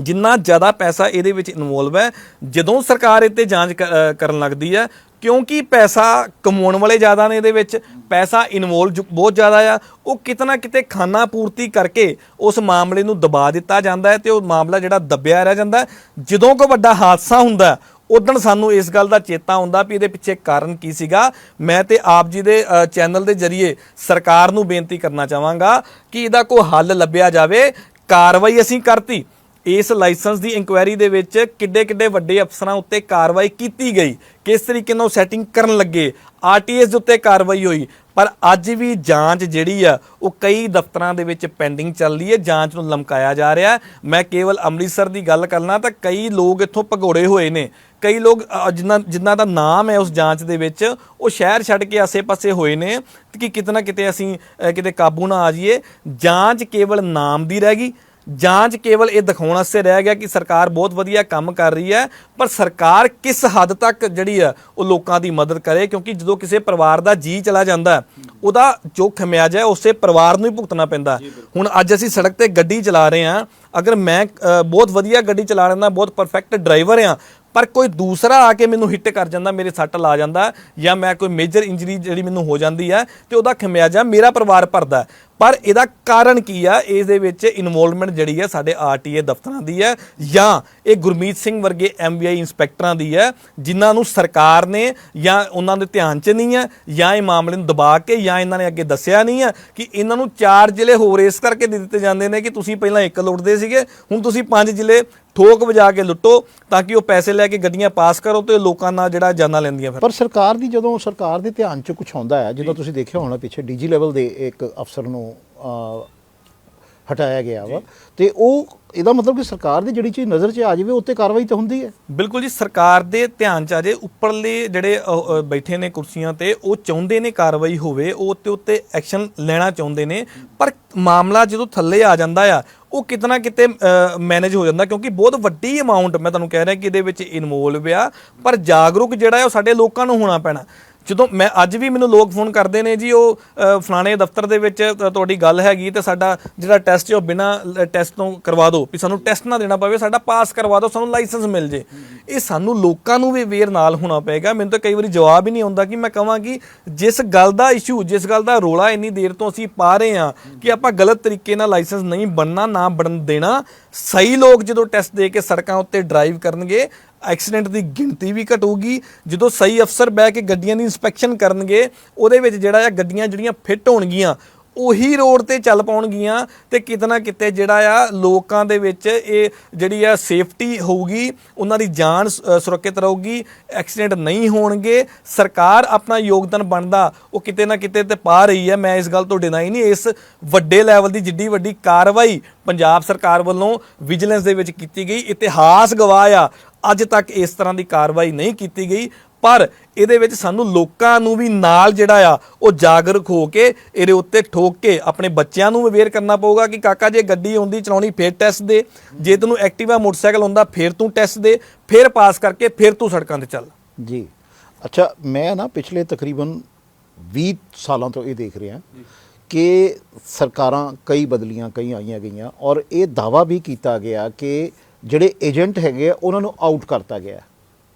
ਜਿੰਨਾ ਜ਼ਿਆਦਾ ਪੈਸਾ ਇਹਦੇ ਵਿੱਚ ਇਨਵੋਲਵ ਹੈ, ਜਦੋਂ ਸਰਕਾਰ ਇਹ ਤੇ ਜਾਂਚ ਕ- ਕਰਨ ਲੱਗਦੀ ਹੈ, ਕਿਉਂਕਿ ਪੈਸਾ ਕਮਾਉਣ ਵਾਲੇ ਜ਼ਿਆਦਾ ਨੇ ਇਹਦੇ ਵਿੱਚ, ਪੈਸਾ ਇਨਵੋਲਵ ਬਹੁਤ ਜ਼ਿਆਦਾ ਆ, ਉਹ ਕਿਤਨਾ ਕਿਤੇ ਖਾਨਾ ਪੂਰਤੀ ਕਰਕੇ ਉਸ ਮਾਮਲੇ ਨੂੰ ਦਬਾ ਦਿੱਤਾ ਜਾਂਦਾ ਹੈ ਤੇ ਉਹ ਮਾਮਲਾ ਜਿਹੜਾ ਦੱਬਿਆ ਰਹਿ ਜਾਂਦਾ ਜਦੋਂ ਕੋਈ ਵੱਡਾ ਹਾਦਸਾ ਹੁੰਦਾ ਉਦੋਂ ਸਾਨੂੰ ਇਸ ਗੱਲ ਦਾ ਚੇਤਾ ਆਉਂਦਾ ਵੀ ਇਹਦੇ ਪਿੱਛੇ ਕਾਰਨ ਕੀ ਸੀਗਾ। ਮੈਂ ਤੇ ਆਪ ਜੀ ਦੇ ਚੈਨਲ ਦੇ ਜ਼ਰੀਏ ਸਰਕਾਰ ਨੂੰ ਬੇਨਤੀ ਕਰਨਾ ਚਾਹਾਂਗਾ ਕਿ ਇਹਦਾ ਕੋਈ ਹੱਲ ਲੱਭਿਆ ਜਾਵੇ। ਕਾਰਵਾਈ ਅਸੀਂ ਕਰਤੀ। ਇਸ ਲਾਇਸੈਂਸ ਦੀ ਇਨਕੁਆਇਰੀ ਦੇ ਵਿੱਚ ਕਿੱਡੇ ਕਿੱਡੇ ਵੱਡੇ ਅਫਸਰਾਂ ਉੱਤੇ ਕਾਰਵਾਈ ਕੀਤੀ ਗਈ। ਕਿਸ ਤਰੀਕੇ ਨਾਲ ਸੈਟਿੰਗ ਕਰਨ ਲੱਗੇ, ਆਰਟੀਐਸ ਦੇ ਉੱਤੇ ਕਾਰਵਾਈ ਹੋਈ, ਪਰ ਅੱਜ ਵੀ ਜਾਂਚ ਜਿਹੜੀ ਆ, ਉਹ ਕਈ ਦਫ਼ਤਰਾਂ ਦੇ ਵਿੱਚ ਪੈਂਡਿੰਗ ਚੱਲ ਰਹੀ ਹੈ। ਜਾਂਚ ਨੂੰ ਲਮਕਾਇਆ ਜਾ ਰਿਹਾ। ਮੈਂ ਕੇਵਲ ਅੰਮ੍ਰਿਤਸਰ ਦੀ ਗੱਲ ਕਰਨਾ ਤਾਂ ਕਈ ਲੋਕ ਇੱਥੋਂ ਭਗੌੜੇ ਹੋਏ ਨੇ। ਕਈ ਲੋਕ ਜਿਨ੍ਹਾਂ ਜਿਨ੍ਹਾਂ ਦਾ ਨਾਮ ਹੈ ਉਸ ਜਾਂਚ ਦੇ ਵਿੱਚ, ਉਹ ਸ਼ਹਿਰ ਛੱਡ ਕੇ ਆਸੇ-ਪਾਸੇ ਹੋਏ ਨੇ ਕਿ ਕਿਤੇ ਨਾ ਕਿਤੇ ਅਸੀਂ ਕਿਤੇ ਕਾਬੂ ਨਾ ਆ ਜਾਈਏ। ਜਾਂਚ ਕੇਵਲ ਨਾਮ ਦੀ ਰਹਿ ਗਈ। ਜਾਂਚ ਕੇਵਲ ਇਹ ਦਿਖਾਉਣ ਵਾਸਤੇ ਰਹਿ ਗਿਆ ਕਿ ਸਰਕਾਰ ਬਹੁਤ ਵਧੀਆ ਕੰਮ ਕਰ ਰਹੀ ਹੈ, ਪਰ ਸਰਕਾਰ ਕਿਸ ਹੱਦ ਤੱਕ ਜਿਹੜੀ ਆ ਉਹ ਲੋਕਾਂ ਦੀ ਮਦਦ ਕਰੇ? ਕਿਉਂਕਿ ਜਦੋਂ ਕਿਸੇ ਪਰਿਵਾਰ ਦਾ ਜੀ ਚਲਾ ਜਾਂਦਾ ਉਹਦਾ ਜੋ ਖਮਿਆਜਾ ਹੈ, ਉਸੇ ਪਰਿਵਾਰ ਨੂੰ ਹੀ ਭੁਗਤਣਾ ਪੈਂਦਾ ਹੁਣ ਅੱਜ ਅਸੀਂ ਸੜਕ ਤੇ ਗੱਡੀ ਚਲਾ ਰਹੇ ਹਾਂ। ਅਗਰ ਮੈਂ ਬਹੁਤ ਵਧੀਆ ਗੱਡੀ ਚਲਾ ਲੈਂਦਾ, ਬਹੁਤ ਪਰਫੈਕਟ ਡਰਾਈਵਰ ਹਾਂ ਪਰ ਕੋਈ ਦੂਸਰਾ ਆ ਕੇ ਮੈਨੂੰ ਹਿੱਟ ਕਰ ਜਾਂਦਾ, ਮੇਰੇ ਸੱਟ ਲਾ ਜਾਂਦਾ ਜਾਂ ਮੈਂ ਕੋਈ ਮੇਜਰ ਇੰਜਰੀ ਜਿਹੜੀ ਮੈਨੂੰ ਹੋ ਜਾਂਦੀ ਹੈ ਤੇ ਉਹਦਾ ਖਮਿਆਜਾ ਮੇਰਾ ਪਰਿਵਾਰ ਭਰਦਾ। ਪਰ ਇਹਦਾ ਕਾਰਨ ਕੀ ਆ? ਇਸ ਦੇ ਵਿੱਚ ਇਨਵੋਲਵਮੈਂਟ ਜਿਹੜੀ ਹੈ ਸਾਡੇ ਆਰਟੀਏ ਦਫ਼ਤਰਾਂ ਦੀ ਹੈ ਜਾਂ ਇਹ ਗੁਰਮੀਤ ਸਿੰਘ ਵਰਗੇ ਐਮਬੀਆਈ ਇੰਸਪੈਕਟਰਾਂ ਦੀ ਹੈ ਜਿਨ੍ਹਾਂ ਨੂੰ ਸਰਕਾਰ ਨੇ ਜਾਂ ਉਹਨਾਂ ਦੇ ਧਿਆਨ 'ਚ ਨਹੀਂ ਹੈ ਜਾਂ ਇਹ ਮਾਮਲੇ ਨੂੰ ਦਬਾ ਕੇ ਜਾਂ ਇਹਨਾਂ ਨੇ ਅੱਗੇ ਦੱਸਿਆ ਨਹੀਂ ਹੈ ਕਿ ਇਹਨਾਂ ਨੂੰ ਚਾਰ ਜ਼ਿਲ੍ਹੇ ਹੋਰ ਇਸ ਕਰਕੇ ਦੇ ਦਿੱਤੇ ਜਾਂਦੇ ਨੇ ਕਿ ਤੁਸੀਂ ਪਹਿਲਾਂ ਇੱਕ ਲੁੱਟਦੇ ਸੀਗੇ, ਹੁਣ ਤੁਸੀਂ ਪੰਜ ਜ਼ਿਲ੍ਹੇ ਠੋਕ ਵਜਾ ਕੇ ਲੁੱਟੋ ਤਾਂ ਕਿ ਉਹ ਪੈਸੇ ਲੈ ਕੇ ਗੱਡੀਆਂ ਪਾਸ ਕਰੋ ਤੇ ਲੋਕਾਂ ਨਾਲ ਜਿਹੜਾ ਜਾਨਾਂ ਲੈਂਦੀਆਂ ਫਿਰ ਪਰ ਸਰਕਾਰ ਦੀ ਜਦੋਂ ਸਰਕਾਰ ਦੇ ਧਿਆਨ 'ਚ ਕੁਝ ਆਉਂਦਾ ਹੈ, ਜਦੋਂ ਤੁਸੀਂ ਦੇਖਿਆ ਹੋਣਾ ਪਿੱਛੇ ਡੀਜੀ ਲੈਵਲ ਦੇ ਇੱਕ ਅਫਸਰ ਨੂੰ ਅ, ਹਟਾਇਆ ਗਿਆ ਵਾ। ਤੇ ਉਹ ਇਹਦਾ ਮਤਲਬ ਕਿ ਸਰਕਾਰ ਦੀ ਜਿਹੜੀ ਚੀਜ਼ ਨਜ਼ਰ 'ਚ ਆ ਜਾਵੇ ਉੱਤੇ ਕਾਰਵਾਈ ਤਾਂ ਹੁੰਦੀ ਹੈ। ਬਿਲਕੁਲ ਜੀ ਸਰਕਾਰ ਦੇ ਧਿਆਨ ਚ ਆ ਜੇ ਉੱਪਰਲੇ ਜਿਹੜੇ ਬੈਠੇ ਨੇ ਕੁਰਸੀਆਂ ਤੇ ਉਹ ਚਾਹੁੰਦੇ ਨੇ ਕਾਰਵਾਈ ਹੋਵੇ ਉਹ ਉੱਤੇ ਉੱਤੇ ਐਕਸ਼ਨ ਲੈਣਾ ਚਾਹੁੰਦੇ ਨੇ। ਪਰ ਮਾਮਲਾ ਜਦੋਂ ਥੱਲੇ ਆ ਜਾਂਦਾ ਆ ਉਹ ਕਿਤਨਾ ਕਿਤੇ ਮੈਨੇਜ ਹੋ ਜਾਂਦਾ ਕਿਉਂਕਿ ਬਹੁਤ ਵੱਡੀ ਅਮਾਉਂਟ ਮੈਂ ਤੁਹਾਨੂੰ ਕਹਿ ਰਿਹਾ ਕਿ ਇਹਦੇ ਵਿੱਚ ਇਨਵੋਲਵ ਆ। ਪਰ ਜਾਗਰੂਕ ਜਿਹੜਾ ਹੈ ਉਹ ਸਾਡੇ ਲੋਕਾਂ ਨੂੰ ਹੋਣਾ ਪੈਣਾ। ਜਦੋਂ ਮੈਂ ਅੱਜ ਵੀ ਮੈਨੂੰ ਲੋਕ ਫੋਨ ਕਰਦੇ ਨੇ ਜੀ, ਉਹ ਫਲਾਣੇ ਦਫ਼ਤਰ ਦੇ ਵਿੱਚ ਤੁਹਾਡੀ ਗੱਲ ਹੈਗੀ ਤੇ ਸਾਡਾ ਜਿਹੜਾ ਟੈਸਟ ਹੈ ਉਹ ਬਿਨਾ ਟੈਸਟ ਤੋਂ ਕਰਵਾ ਦਿਓ, ਵੀ ਸਾਨੂੰ ਟੈਸਟ ਨਾ ਦੇਣਾ ਪਵੇ, ਸਾਡਾ ਪਾਸ ਕਰਵਾ ਦਿਓ, ਸਾਨੂੰ ਲਾਇਸੈਂਸ ਮਿਲ ਜੇ। ਇਹ ਸਾਨੂੰ ਲੋਕਾਂ ਨੂੰ ਵੀ ਅਵੇਅਰ ਨਾਲ ਹੋਣਾ ਪਏਗਾ। ਮੈਨੂੰ ਤਾਂ ਕਈ ਵਾਰੀ ਜਵਾਬ ਹੀ ਨਹੀਂ ਆਉਂਦਾ ਕਿ ਮੈਂ ਕਹਾਂ ਕਿ ਜਿਸ ਗੱਲ ਦਾ ਇਸ਼ੂ ਜਿਸ ਗੱਲ ਦਾ ਰੋਲਾ ਇੰਨੀ ਦੇਰ ਤੋਂ ਅਸੀਂ ਪਾ ਰਹੇ ਹਾਂ ਕਿ ਆਪਾਂ ਗਲਤ ਤਰੀਕੇ ਨਾਲ ਲਾਇਸੈਂਸ ਨਹੀਂ ਬਣਨਾ, ਨਾ ਬਣਨ ਦੇਣਾ ਸਹੀ ਲੋਕ ਜਦੋਂ ਟੈਸਟ ਦੇ ਕੇ ਸੜਕਾਂ ਉੱਤੇ ਡਰਾਈਵ ਕਰਨਗੇ, ਐਕਸੀਡੈਂਟ ਦੀ ਗਿਣਤੀ ਵੀ ਘਟੂਗੀ। ਜਦੋਂ ਸਹੀ ਅਫਸਰ ਬਹਿ ਕੇ ਗੱਡੀਆਂ ਦੀ ਇਨਸਪੈਕਸ਼ਨ ਕਰਨਗੇ, ਉਹਦੇ ਵਿੱਚ ਜਿਹੜਾ ਆ ਗੱਡੀਆਂ ਜਿਹੜੀਆਂ ਫਿੱਟ ਹੋਣਗੀਆਂ ਉਹੀ ਰੋਡ ਤੇ ਚੱਲ ਪਾਉਣਗੀਆਂ ਤੇ ਕਿਤੇ ਨਾ ਕਿਤੇ ਜਿਹੜਾ ਆ ਲੋਕਾਂ ਦੇ ਵਿੱਚ ਇਹ ਜਿਹੜੀ ਆ ਸੇਫਟੀ ਹੋਊਗੀ, ਉਹਨਾਂ ਦੀ ਜਾਨ ਸ- ਸੁਰੱਖਿਅਤ ਰਹੂਗੀ, ਐਕਸੀਡੈਂਟ ਨਹੀਂ ਹੋਣਗੇ, ਸਰਕਾਰ ਆਪਣਾ ਯੋਗਦਾਨ ਬਣਦਾ, ਉਹ ਕਿਤੇ ਨਾ ਕਿਤੇ ਤੇ ਪਾ ਰਹੀ ਹੈ ਮੈਂ ਇਸ ਗੱਲ ਤੋਂ ਡਿਨਾਈ ਨਹੀਂ, ਇਸ ਵੱਡੇ ਲੈਵਲ ਦੀ ਜਿੱਡੀ ਵੱਡੀ ਕਾਰਵਾਈ ਪੰਜਾਬ ਸਰਕਾਰ ਵੱਲੋਂ ਵਿਜੀਲੈਂਸ ਦੇ ਵਿੱਚ ਕੀਤੀ ਗਈ। ਇਤਿਹਾਸ ਗਵਾਹ ਆ। ਅੱਜ ਤੱਕ ਇਸ ਤਰ੍ਹਾਂ ਦੀ ਕਾਰਵਾਈ ਨਹੀਂ ਕੀਤੀ ਗਈ। ਪਰ ਇਹਦੇ ਵਿੱਚ ਸਾਨੂੰ ਲੋਕਾਂ ਨੂੰ ਵੀ ਨਾਲ ਜਿਹੜਾ ਆ ਉਹ ਜਾਗਰੂਕ ਹੋ ਕੇ ਇਹਦੇ ਉੱਤੇ ਠੋਕ ਕੇ ਆਪਣੇ ਬੱਚਿਆਂ ਨੂੰ ਅਵੇਅਰ ਕਰਨਾ ਪਊਗਾ ਕਿ ਕਾਕਾ ਜੇ ਗੱਡੀ ਆਉਂਦੀ ਚਲਾਉਣੀ ਫੇਰ ਟੈਸਟ ਦੇ। ਜੇ ਤੈਨੂੰ ਐਕਟਿਵਾ ਮੋਟਰਸਾਈਕਲ ਹੁੰਦਾ ਫੇਰ ਤੂੰ ਟੈਸਟ ਦੇ। ਫੇਰ ਪਾਸ ਕਰਕੇ ਫੇਰ ਤੂੰ ਸੜਕਾਂ ਤੇ ਚੱਲ। ਜੀ। ਅੱਛਾ ਮੈਂ ਨਾ ਪਿਛਲੇ ਤਕਰੀਬਨ 20 ਸਾਲਾਂ ਤੋਂ ਇਹ ਦੇਖ ਰਿਹਾ ਕਿ ਸਰਕਾਰਾਂ ਕਈ ਬਦਲੀਆਂ ਕਈ ਆਈਆਂ ਗਈਆਂ ਔਰ ਇਹ ਦਾਵਾ ਵੀ ਕੀਤਾ ਗਿਆ ਕਿ ਜਿਹੜੇ ਏਜੰਟ ਹੈਗੇ ਆ ਉਹਨਾਂ ਨੂੰ ਆਊਟ ਕਰਤਾ ਗਿਆ।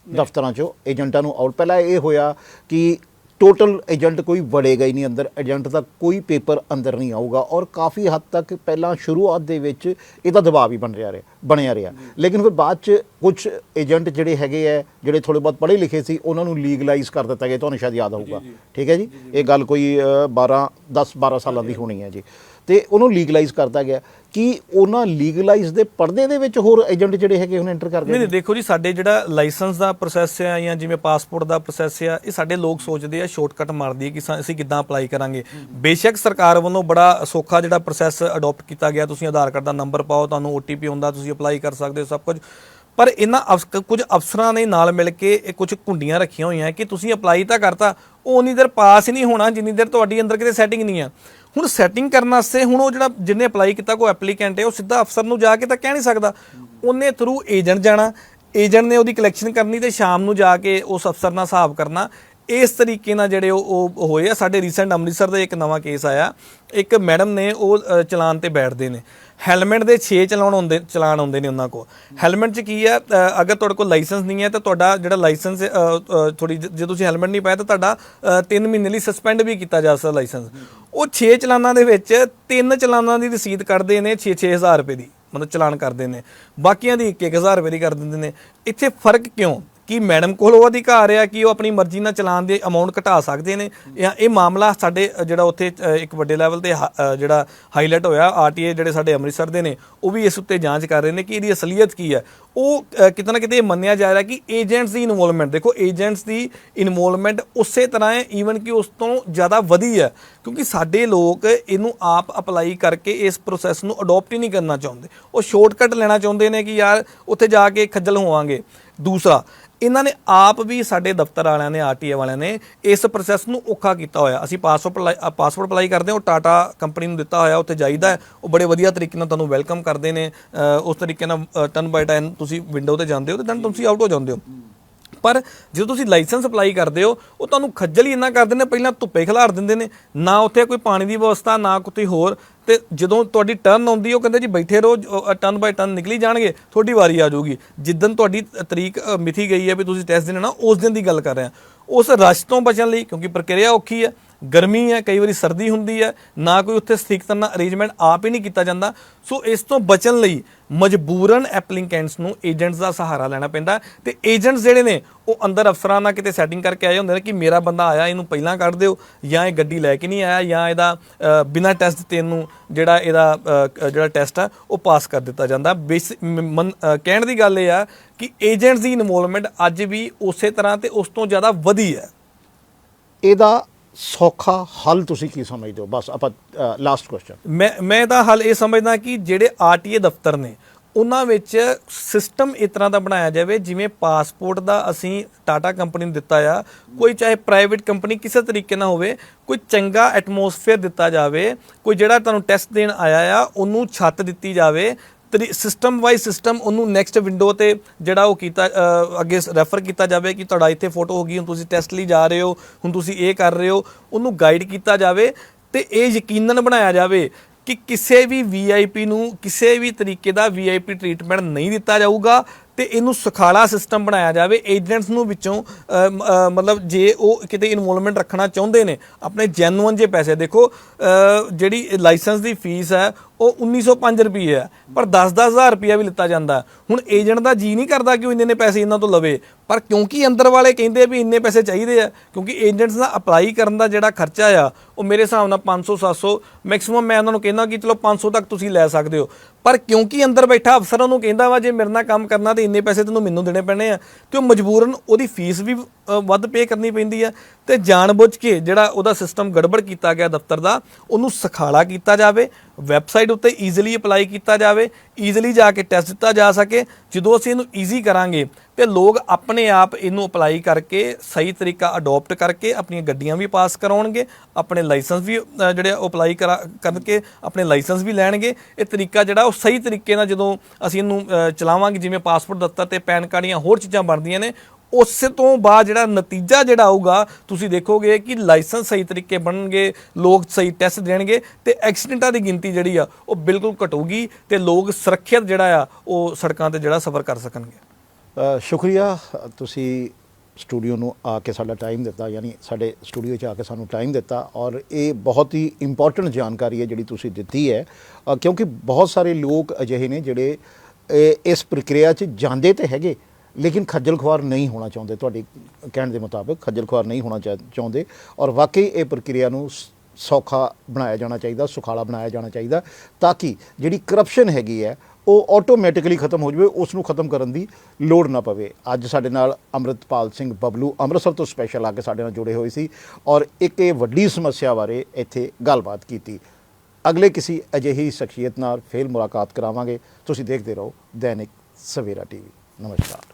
ਦਫ਼ਤਰਾਂ 'ਚੋਂ ਏਜੰਟਾਂ ਨੂੰ ਆਊਟ। ਪਹਿਲਾਂ ਇਹ ਹੋਇਆ ਕਿ ਟੋਟਲ ਏਜੰਟ ਕੋਈ ਵੜੇਗਾ ਹੀ ਨਹੀਂ ਅੰਦਰ। ਏਜੰਟ ਦਾ ਕੋਈ ਪੇਪਰ ਅੰਦਰ ਨਹੀਂ ਆਊਗਾ ਔਰ ਕਾਫੀ ਹੱਦ ਤੱਕ ਪਹਿਲਾਂ ਸ਼ੁਰੂਆਤ ਦੇ ਵਿੱਚ ਇਹਦਾ ਦਬਾਅ ਵੀ ਬਣ ਰਿਹਾ ਰਿਹਾ ਬਣਿਆ ਰਿਹਾ। ਲੇਕਿਨ ਫਿਰ ਬਾਅਦ ਚ ਕੁਝ ਏਜੰਟ ਜਿਹੜੇ ਹੈਗੇ ਆ ਜਿਹੜੇ ਥੋੜੇ ਬਹੁਤ ਪੜ੍ਹੇ ਲਿਖੇ ਸੀ ਉਹਨਾਂ ਨੂੰ ਲੀਗਲਾਈਜ਼ ਕਰ ਦਿੱਤਾ ਗਿਆ। ਤੁਹਾਨੂੰ ਸ਼ਾਇਦ ਯਾਦ ਹੋਊਗਾ। ਠੀਕ ਹੈ ਜੀ? ਇਹ ਗੱਲ ਕੋਈ ਅ, 12 10 12 ਸਾਲਾਂ ਦੀ ਹੋਣੀ ਹੈ ਜੀ। ਤੇ ਉਹਨੂੰ ਲੀਗਲਾਈਜ਼ ਕਰਤਾ ਗਿਆ। ਕਿ ਉਹਨਾਂ ਲੀਗਲਾਈਜ਼ ਦੇ ਪਰਦੇ ਦੇ ਵਿੱਚ ਹੋਰ ਏਜੰਟ ਜਿਹੜੇ ਹੈਗੇ ਹੁਣ ਐਂਟਰ ਕਰ ਗਏ ਨਹੀਂ? ਨਹੀਂ ਦੇਖੋ ਜੀ ਸਾਡੇ ਜਿਹੜਾ ਲਾਇਸੈਂਸ ਦਾ ਪ੍ਰੋਸੈਸ ਆ ਜਾਂ ਜਿਵੇਂ ਪਾਸਪੋਰਟ ਦਾ ਪ੍ਰੋਸੈਸ ਆ ਇਹ ਸਾਡੇ ਲੋਕ ਸੋਚਦੇ ਆ ਸ਼ਾਰਟਕਟ ਮਾਰਦੀ ਹੈ ਕਿ ਅਸੀਂ ਕਿੱਦਾਂ ਅਪਲਾਈ ਕਰਾਂਗੇ। ਬੇਸ਼ੱਕ ਸਰਕਾਰ ਵੱਲੋਂ ਬੜਾ ਸੌਖਾ ਜਿਹੜਾ ਪ੍ਰੋਸੈਸ ਅਡਾਪਟ ਕੀਤਾ ਗਿਆ ਤੁਸੀਂ ਆਧਾਰ ਕਾਰਡ ਦਾ ਨੰਬਰ ਪਾਓ ਤੁਹਾਨੂੰ OTP ਆਉਂਦਾ ਤੁਸੀਂ ਅਪਲਾਈ ਕਰ ਸਕਦੇ ਹੋ ਸਭ ਕੁਝ। ਪਰ ਇਹਨਾਂ ਕੁਝ ਅਫਸਰਾਂ ਨੇ ਨਾਲ ਮਿਲ ਕੇ ਇਹ ਕੁਝ ਕੁੰਡੀਆਂ ਰੱਖੀਆਂ ਹੋਈਆਂ ਕਿ ਤੁਸੀਂ ਅਪਲਾਈ ਤਾਂ ਕਰਤਾ ਉਹ ਉਨੀ ਦੇਰ ਪਾਸ ਹੀ ਨਹੀਂ ਹੋਣਾ ਜਿੰਨੀ ਦੇਰ ਤੁਹਾਡੀ ਅੰਦਰ ਕਿਤੇ ਸੈਟਿੰਗ ਨਹੀਂ ਆ। ਹੁਣ ਸੈਟਿੰਗ ਕਰਨ ਵਾਸਤੇ ਹੁਣ ਉਹ ਜਿਹੜਾ ਜਿਹਨੇ ਅਪਲਾਈ ਕੀਤਾ, ਕੋਈ ਐਪਲੀਕੈਂਟ ਹੈ, ਉਹ ਸਿੱਧਾ ਅਫਸਰ ਨੂੰ ਜਾ ਕੇ ਤਾਂ ਕਹਿ ਨਹੀਂ ਸਕਦਾ। ਉਹਨੇ ਥਰੂ ਏਜੰਟ ਜਾਣਾ ਏਜੰਟ ਨੇ ਉਹਦੀ ਕਲੈਕਸ਼ਨ ਕਰਨੀ ਤੇ ਸ਼ਾਮ ਨੂੰ ਜਾ ਕੇ ਉਸ ਅਫਸਰ ਨਾਲ ਹਿਸਾਬ ਕਰਨਾ। ਇਸ ਤਰੀਕੇ ਨਾਲ ਜਿਹੜੇ ਉਹ ਉਹ ਹੋਏ ਆ। ਸਾਡੇ ਰੀਸੈਂਟ ਅੰਮ੍ਰਿਤਸਰ ਦਾ ਇੱਕ ਨਵਾਂ ਕੇਸ ਆਇਆ। ਇੱਕ ਮੈਡਮ ਨੇ ਉਹ ਚਲਾਨ ਤੇ ਬੈਠਦੇ ਨੇ। ਹੈਲਮਟ ਦੇ 6 ਚਲਾਉਣ ਹੁੰਦੇ ਚਲਾਨ ਹੁੰਦੇ ਨੇ ਉਹਨਾਂ ਕੋਲ। ਹੈਲਮਟ 'ਚ ਕੀ ਹੈ ਅਗਰ ਤੁਹਾਡੇ ਕੋਲ ਲਾਇਸੈਂਸ ਨਹੀਂ ਹੈ ਤਾਂ ਤੁਹਾਡਾ ਜਿਹੜਾ ਲਾਇਸੈਂਸ ਥੋੜੀ ਜੇ ਤੁਸੀਂ ਹੈਲਮਟ ਨਹੀਂ ਪਾਇਆ ਤਾਂ ਤੁਹਾਡਾ 3 ਮਹੀਨੇ ਲਈ ਸਸਪੈਂਡ ਵੀ ਕੀਤਾ ਜਾ ਸਕਦਾ ਲਾਇਸੈਂਸ ਉਹ 6 ਚਲਾਨਾਂ ਦੇ ਵਿੱਚ ਤਿੰਨ ਚਲਾਨਾਂ ਦੀ ਰਸੀਦ ਕੱਢਦੇ ਨੇ 6-6000 ਰੁਪਏ ਦੀ। ਮਤਲਬ ਚਲਾਨ ਕਰਦੇ ਨੇ। ਬਾਕੀਆਂ ਦੀ 1-1000 ਰੁਪਏ ਦੀ ਕਰ ਦਿੰਦੇ ਨੇ। ਇੱਥੇ ਫ਼ਰਕ ਕਿਉਂ? ਕਿ ਮੈਡਮ ਕੋਲ ਉਹ ਅਧਿਕਾਰ ਆ ਕਿ ਉਹ ਆਪਣੀ ਮਰਜ਼ੀ ਨਾਲ ਚਲਾਨ ਦੇ ਅਮਾਉਂਟ ਘਟਾ ਸਕਦੇ ਨੇ ਜਾਂ ਇਹ ਮਾਮਲਾ ਸਾਡੇ ਜਿਹੜਾ ਉੱਥੇ ਇੱਕ ਵੱਡੇ ਲੈਵਲ ਤੇ ਹਾ- ਜਿਹੜਾ ਹਾਈਲਾਈਟ ਹੋਇਆ ਆਰਟੀਏ ਜਿਹੜੇ ਸਾਡੇ ਅੰਮ੍ਰਿਤਸਰ ਦੇ ਨੇ ਉਹ ਵੀ ਇਸ ਉੱਤੇ ਜਾਂਚ ਕਰ ਰਹੇ ਨੇ ਕਿ ਇਹਦੀ ਅਸਲੀਅਤ ਕੀ ਹੈ। ਉਹ ਅ, ਕਿਤੇ ਨਾ ਕਿਤੇ ਇਹ ਮੰਨਿਆ ਜਾ ਰਿਹਾ ਕਿ ਏਜੰਟਸ ਦੀ ਇਨਵੋਲਵਮੈਂਟ ਦੇਖੋ ਏਜੰਟਸ ਦੀ ਇਨਵੋਲਵਮੈਂਟ ਉਸੇ ਤਰ੍ਹਾਂ ਹੈ ਈਵਨ ਕਿ ਉਸ ਤੋਂ ਜ਼ਿਆਦਾ ਵਧੀ ਹੈ ਕਿਉਂਕਿ ਸਾਡੇ ਲੋਕ ਇਹਨੂੰ ਆਪ ਅਪਲਾਈ ਕਰਕੇ ਇਸ ਪ੍ਰੋਸੈਸ ਨੂੰ ਅਡਾਪਟ ਹੀ ਨਹੀਂ ਕਰਨਾ ਚਾਹੁੰਦੇ। ਉਹ ਸ਼ਾਰਟਕਟ ਲੈਣਾ ਚਾਹੁੰਦੇ ਨੇ ਕਿ ਯਾਰ ਉੱਥੇ ਜਾ ਕੇ ਖੱਜਲ ਹੋਵਾਂਗੇ ਦੂਸਰਾ ਇਹਨਾਂ ਨੇ ਆਪ ਵੀ ਸਾਡੇ ਦਫ਼ਤਰ ਵਾਲਿਆਂ ਨੇ ਆਰਟੀਏ ਵਾਲਿਆਂ ਨੇ ਇਸ ਪ੍ਰੋਸੈਸ ਨੂੰ ਔਖਾ ਕੀਤਾ ਹੋਇਆ। ਅਸੀਂ ਪਾਸਪੋਰਟ ਅਪਲਾਈ ਪਾਸਪੋਰਟ ਅਪਲਾਈ ਕਰਦੇ ਹਾਂ, ਉਹ ਟਾਟਾ ਕੰਪਨੀ ਨੂੰ ਦਿੱਤਾ ਹੋਇਆ, ਉੱਥੇ ਜਾਈਦਾ ਉਹ ਬੜੇ ਵਧੀਆ ਤਰੀਕੇ ਨਾਲ ਤੁਹਾਨੂੰ ਵੈਲਕਮ ਕਰਦੇ ਨੇ। ਉਸ ਤਰੀਕੇ ਨਾਲ ਟਨ ਬਾਈ ਟਨ ਤੁਸੀਂ ਵਿੰਡੋ ਤੇ ਜਾਂਦੇ ਹੋ ਤੇ ਦੈਨ ਤੁਸੀਂ ਆਊਟ ਹੋ ਜਾਂਦੇ ਹੋ। ਪਰ ਜਦੋਂ ਤੁਸੀਂ ਲਾਇਸੈਂਸ ਅਪਲਾਈ ਕਰਦੇ ਹੋ, ਉਹ ਤੁਹਾਨੂੰ ਖੱਜਲ ਹੀ ਇੰਨਾ ਕਰ ਦਿੰਦੇ ਨੇ, ਪਹਿਲਾਂ ਧੁੱਪੇ ਖਿਲਾਰ ਦਿੰਦੇ ਨੇ। ਨਾ ਉੱਥੇ ਕੋਈ ਪਾਣੀ ਦੀ ਵਿਵਸਥਾ, ਨਾ ਕੋਈ ਹੋਰ। ਤੇ ਜਦੋਂ ਤੁਹਾਡੀ ਟਰਨ ਆਉਂਦੀ ਉਹ ਕਹਿੰਦੇ ਜੀ ਬੈਠੇ ਰਹੋ ਟਨ ਬਾਈ ਟਨ ਨਿਕਲੀ ਜਾਣਗੇ, ਤੁਹਾਡੀ ਵਾਰੀ ਆ ਜਾਊਗੀ। ਜਿੱਦਨ ਤੁਹਾਡੀ ਤਰੀਕ ਮਿਥੀ ਗਈ ਹੈ ਵੀ ਤੁਸੀਂ ਟੈਸਟ ਦੇਣਾ ਨਾ, ਉਸ ਦਿਨ ਦੀ ਗੱਲ ਕਰ ਰਹੇ ਹਾਂ। ਉਸ ਰਸ਼ ਤੋਂ ਬਚਣ ਲਈ, ਕਿਉਂਕਿ ਪ੍ਰਕਿਰਿਆ ਔਖੀ ਹੈ ਗਰਮੀ ਹੈ, ਕਈ ਵਾਰੀ ਸਰਦੀ ਹੁੰਦੀ ਹੈ, ਨਾ ਕੋਈ ਉੱਥੇ ਸਥਿਤ ਕਰਨਾ ਅਰੇਂਜਮੈਂਟ ਆਪ ਹੀ ਨਹੀਂ ਕੀਤਾ ਜਾਂਦਾ। ਸੋ ਇਸ ਤੋਂ ਬਚਣ ਲਈ ਮਜਬੂਰਨ ਐਪਲੀਕੈਂਟਸ ਨੂੰ ਏਜੰਟਸ ਦਾ ਸਹਾਰਾ ਲੈਣਾ ਪੈਂਦਾ। ਤੇ ਏਜੰਟਸ ਜਿਹੜੇ ਨੇ, ਉਹ ਅੰਦਰ ਅਫਸਰਾਂ ਨਾਲ ਕਿਤੇ ਸੈਟਿੰਗ ਕਰਕੇ ਆਏ ਹੁੰਦੇ ਨੇ ਕਿ ਮੇਰਾ ਬੰਦਾ ਆਇਆ, ਇਹਨੂੰ ਪਹਿਲਾਂ ਕੱਢ ਦਿਓ, ਜਾਂ ਇਹ ਗੱਡੀ ਲੈ ਕੇ ਨਹੀਂ ਆਇਆ, ਜਾਂ ਇਹਦਾ ਬਿਨਾਂ ਟੈਸਟ ਦਿੱਤੇ ਇਹਨੂੰ ਜਿਹੜਾ ਇਹਦਾ ਜਿਹੜਾ ਟੈਸਟ ਆ, ਉਹ ਪਾਸ ਕਰ ਦਿੱਤਾ ਜਾਂਦਾ। ਬੇਸ- ਮਨ- ਕਹਿਣ ਦੀ ਗੱਲ ਇਹ ਆ ਕਿ ਏਜੰਟਸ ਦੀ ਇਨਵੋਲਵਮੈਂਟ ਅੱਜ ਵੀ ਉਸੇ ਤਰ੍ਹਾਂ ਤੇ ਉਸ ਤੋਂ ਜ਼ਿਆਦਾ ਵਧੀ ਹੈ। ਇਹਦਾ ਸੌਖਾ ਹੱਲ ਤੁਸੀਂ ਕੀ ਸਮਝਦੇ ਹੋ? ਬਸ ਆਪਾਂ ਲਾਸਟ ਕੁਐਸਚਨ ਮੈਂ ਮੈਂ ਤਾਂ ਹੱਲ ਇਹ ਸਮਝਦਾ ਕਿ ਜਿਹੜੇ ਆਰਟੀਏ ਦਫ਼ਤਰ ਨੇ, ਉਹਨਾਂ ਵਿੱਚ ਸਿਸਟਮ ਇਸ ਤਰ੍ਹਾਂ ਦਾ ਬਣਾਇਆ ਜਾਵੇ, ਜਿਵੇਂ ਪਾਸਪੋਰਟ ਦਾ ਅਸੀਂ ਟਾਟਾ ਕੰਪਨੀ ਨੂੰ ਦਿੱਤਾ ਆ, ਕੋਈ ਚਾਹੇ ਪ੍ਰਾਈਵੇਟ ਕੰਪਨੀ ਕਿਸੇ ਤਰੀਕੇ ਨਾਲ ਹੋਵੇ, ਕੋਈ ਚੰਗਾ ਐਟਮੋਸਫੇਅਰ ਦਿੱਤਾ ਜਾਵੇ, ਕੋਈ ਜਿਹੜਾ ਤੁਹਾਨੂੰ ਟੈਸਟ ਦੇਣ ਆਇਆ ਆ, ਉਹਨੂੰ ਛੱਤ ਦਿੱਤੀ ਜਾਵੇ ਸਿਸਟਮ ਵਾਈਜ਼ ਸਿਸਟਮ ਉਹਨੂੰ ਨੈਕਸਟ ਵਿੰਡੋ ਤੇ ਜਿਹੜਾ ਉਹ ਕੀਤਾ ਅੱਗੇ ਰੈਫਰ ਕੀਤਾ ਜਾਵੇ ਕਿ ਤੁਹਾਡਾ ਇੱਥੇ ਫੋਟੋ ਹੋ ਗਈ, ਹੁਣ ਤੁਸੀਂ ਟੈਸਟ ਲਈ ਜਾ ਰਹੇ ਹੋ, ਹੁਣ ਤੁਸੀਂ ਇਹ ਕਰ ਰਹੇ ਹੋ, ਉਹਨੂੰ ਗਾਈਡ ਕੀਤਾ ਜਾਵੇ ਤੇ ਇਹ ਯਕੀਨਨ ਬਣਾਇਆ ਜਾਵੇ ਕਿ ਕਿਸੇ ਵੀ ਵੀਆਈਪੀ ਨੂੰ ਕਿਸੇ ਵੀ ਤਰੀਕੇ ਦਾ ਵੀਆਈਪੀ ਟ੍ਰੀਟਮੈਂਟ ਨਹੀਂ ਦਿੱਤਾ ਜਾਊਗਾ ਤੇ ਇਹਨੂੰ ਸੁਖਾਲਾ ਸਿਸਟਮ ਬਣਾਇਆ ਜਾਵੇ ਏਜੰਟਸ ਨੂੰ ਵਿੱਚੋਂ ਮਤਲਬ ਜੇ ਉਹ ਕਿਤੇ ਇਨਵੋਲਵਮੈਂਟ ਰੱਖਣਾ ਚਾਹੁੰਦੇ ਨੇ, ਆਪਣੇ ਜੈਨੂਅਨ ਜੇ ਪੈਸੇ, ਦੇਖੋ ਜਿਹੜੀ ਲਾਇਸੈਂਸ ਦੀ ਫੀਸ ਹੈ, ਉਹ 1905 ਰੁਪਏ ਹੈ, ਪਰ 10-10000 ਰੁਪਏ ਵੀ ਲਿੱਤਾ ਜਾਂਦਾ ਹੁਣ ਏਜੰਟ ਦਾ ਜੀ ਨਹੀਂ ਕਰਦਾ ਕਿ ਉਹ ਇੰਨੇ ਨੇ ਪੈਸੇ ਇਹਨਾਂ ਤੋਂ ਲਵੇ, ਪਰ ਕਿਉਂਕਿ ਅੰਦਰ ਵਾਲੇ ਕਹਿੰਦੇ ਵੀ ਇੰਨੇ ਪੈਸੇ ਚਾਹੀਦੇ ਆ, ਕਿਉਂਕਿ ਏਜੰਟਸ ਦਾ ਅਪਲਾਈ ਕਰਨ ਦਾ ਜਿਹੜਾ ਖਰਚਾ ਆ, ਉਹ ਮੇਰੇ ਹਿਸਾਬ ਨਾਲ 500 700 ਮੈਕਸਿਮਮ ਮੈਂ ਉਹਨਾਂ ਨੂੰ ਕਹਿੰਦਾ ਕਿ ਚਲੋ 500 ਤੱਕ ਤੁਸੀਂ ਲੈ ਸਕਦੇ ਹੋ। ਪਰ ਕਿਉਂਕਿ ਅੰਦਰ ਬੈਠਾ ਅਫਸਰ ਉਹਨੂੰ ਕਹਿੰਦਾ ਵਾ, ਜੇ ਮੇਰੇ ਨਾਲ ਕੰਮ ਕਰਨਾ ਤੇ ਇੰਨੇ ਪੈਸੇ ਤੈਨੂੰ ਮੈਨੂੰ ਦੇਣੇ ਪੈਣੇ ਆ, ਤੇ ਉਹ ਮਜਬੂਰਨ ਉਹਦੀ ਫੀਸ ਵੀ ਵੱਧ ਪੇ ਕਰਨੀ ਪੈਂਦੀ ਆ। ਤੇ ਜਾਣਬੁੱਝ ਕੇ ਜਿਹੜਾ ਉਹਦਾ ਸਿਸਟਮ ਗੜਬੜ ਕੀਤਾ ਗਿਆ ਦਫ਼ਤਰ ਦਾ, ਉਹਨੂੰ ਸਖਾਲਾ ਕੀਤਾ ਜਾਵੇ। ਵੈਬਸਾਈਟ ਉੱਤੇ ਈਜ਼ੀਲੀ ਅਪਲਾਈ ਕੀਤਾ ਜਾਵੇ ਈਜ਼ੀਲੀ ਜਾ ਕੇ ਟੈਸਟ ਦਿੱਤਾ ਜਾ ਸਕੇ। ਜਦੋਂ ਅਸੀਂ ਇਹਨੂੰ ਈਜ਼ੀ ਕਰਾਂਗੇ, ਤੇ ਲੋਕ ਆਪਣੇ ਆਪ ਇਹਨੂੰ ਅਪਲਾਈ ਕਰਕੇ, ਸਹੀ ਤਰੀਕਾ ਅਡਾਪਟ ਕਰਕੇ ਆਪਣੀਆਂ ਗੱਡੀਆਂ ਵੀ ਪਾਸ ਕਰਾਉਣਗੇ, ਆਪਣੇ ਲਾਇਸੈਂਸ ਵੀ ਜਿਹੜੇ ਉਹ ਅਪਲਾਈ ਕਰਾ, ਕਰਕੇ ਆਪਣੇ ਲਾਇਸੈਂਸ ਵੀ ਲੈਣਗੇ। ਇਹ ਤਰੀਕਾ ਜਿਹੜਾ ਉਹ ਸਹੀ ਤਰੀਕੇ ਨਾਲ ਜਦੋਂ ਅਸੀਂ ਇਹਨੂੰ ਚਲਾਵਾਂਗੇ, ਜਿਵੇਂ ਪਾਸਪੋਰਟ ਦਫ਼ਤਰ ਤੇ ਪੈਨ ਕਾਰਡ ਜਾਂ ਹੋਰ ਚੀਜ਼ਾਂ ਬਣਦੀਆਂ ਨੇ ਉਸ ਤੋਂ ਬਾਅਦ ਜਿਹੜਾ ਨਤੀਜਾ ਜਿਹੜਾ ਆਊਗਾ, ਤੁਸੀਂ ਦੇਖੋਗੇ ਕਿ ਲਾਇਸੈਂਸ ਸਹੀ ਤਰੀਕੇ ਬਣਨਗੇ, ਲੋਕ ਸਹੀ ਟੈਸਟ ਦੇਣਗੇ ਤੇ ਐਕਸੀਡੈਂਟਾਂ ਦੀ ਗਿਣਤੀ ਜਿਹੜੀ ਆ, ਉਹ ਬਿਲਕੁਲ ਘਟੂਗੀ ਤੇ ਲੋਕ ਸੁਰੱਖਿਅਤ ਜਿਹੜਾ ਆ, ਉਹ ਸੜਕਾਂ ਤੇ ਜਿਹੜਾ ਸਫ਼ਰ ਕਰ ਸਕਣਗੇ। ਸ਼ੁਕਰੀਆ। ਤੁਸੀਂ ਸਟੂਡੀਓ ਨੂੰ ਆ ਕੇ ਸਾਡਾ ਟਾਈਮ ਦਿੱਤਾ, ਯਾਨੀ ਸਾਡੇ ਸਟੂਡੀਓ 'ਚ ਆ ਕੇ ਸਾਨੂੰ ਟਾਈਮ ਦਿੱਤਾ ਔਰ ਇਹ ਬਹੁਤ ਹੀ ਇੰਪੋਰਟੈਂਟ ਜਾਣਕਾਰੀ ਹੈ ਜਿਹੜੀ ਤੁਸੀਂ ਦਿੱਤੀ ਹੈ। ਕਿਉਂਕਿ ਬਹੁਤ ਸਾਰੇ ਲੋਕ ਅਜਿਹੇ ਨੇ ਜਿਹੜੇ, ਇਹ- ਇਸ ਪ੍ਰਕਿਰਿਆ 'ਚ ਜਾਂਦੇ ਤੇ ਹੈਗੇ। ਲੇਕਿਨ ਖੱਜਲ ਖੁਆਰ ਨਹੀਂ ਹੋਣਾ ਚਾਹੁੰਦੇ, ਤੁਹਾਡੇ ਕਹਿਣ ਦੇ ਮੁਤਾਬਕ ਖੱਜਲ ਖੁਆਰ ਨਹੀਂ ਹੋਣਾ ਚਾ- ਚਾਹੁੰਦੇ। ਔਰ ਵਾਕਈ ਇਹ ਪ੍ਰਕਿਰਿਆ ਨੂੰ ਸੌਖਾ ਬਣਾਇਆ ਜਾਣਾ ਚਾਹੀਦਾ, ਸੁਖਾਲਾ ਬਣਾਇਆ ਜਾਣਾ ਚਾਹੀਦਾ, ਤਾਂ ਕਿ ਜਿਹੜੀ ਕਰਪਸ਼ਨ ਹੈਗੀ ਹੈ, ਉਹ ਆਟੋਮੈਟਿਕਲੀ ਖਤਮ ਹੋ ਜਾਵੇ ਉਸ ਨੂੰ ਖਤਮ ਕਰਨ ਦੀ ਲੋੜ ਨਾ ਪਵੇ। ਅੱਜ ਸਾਡੇ ਨਾਲ ਅੰਮ੍ਰਿਤਪਾਲ ਸਿੰਘ ਬਬਲੂ ਅੰਮ੍ਰਿਤਸਰ ਤੋਂ ਸਪੈਸ਼ਲ ਆ ਕੇ ਸਾਡੇ ਨਾਲ ਜੁੜੇ ਹੋਏ ਸੀ ਔਰ ਇੱਕ ਇਹ ਵੱਡੀ ਸਮੱਸਿਆ ਬਾਰੇ ਇੱਥੇ ਗੱਲਬਾਤ ਕੀਤੀ। ਅਗਲੇ ਕਿਸੇ ਅਜਿਹੀ ਸ਼ਖਸੀਅਤ ਨਾਲ ਫੇਰ ਮੁਲਾਕਾਤ ਕਰਾਵਾਂਗੇ। ਤੁਸੀਂ ਦੇਖਦੇ ਰਹੋ ਦੈਨਿਕ ਸਵੇਰਾ ਟੀਵੀ। ਨਮਸਕਾਰ।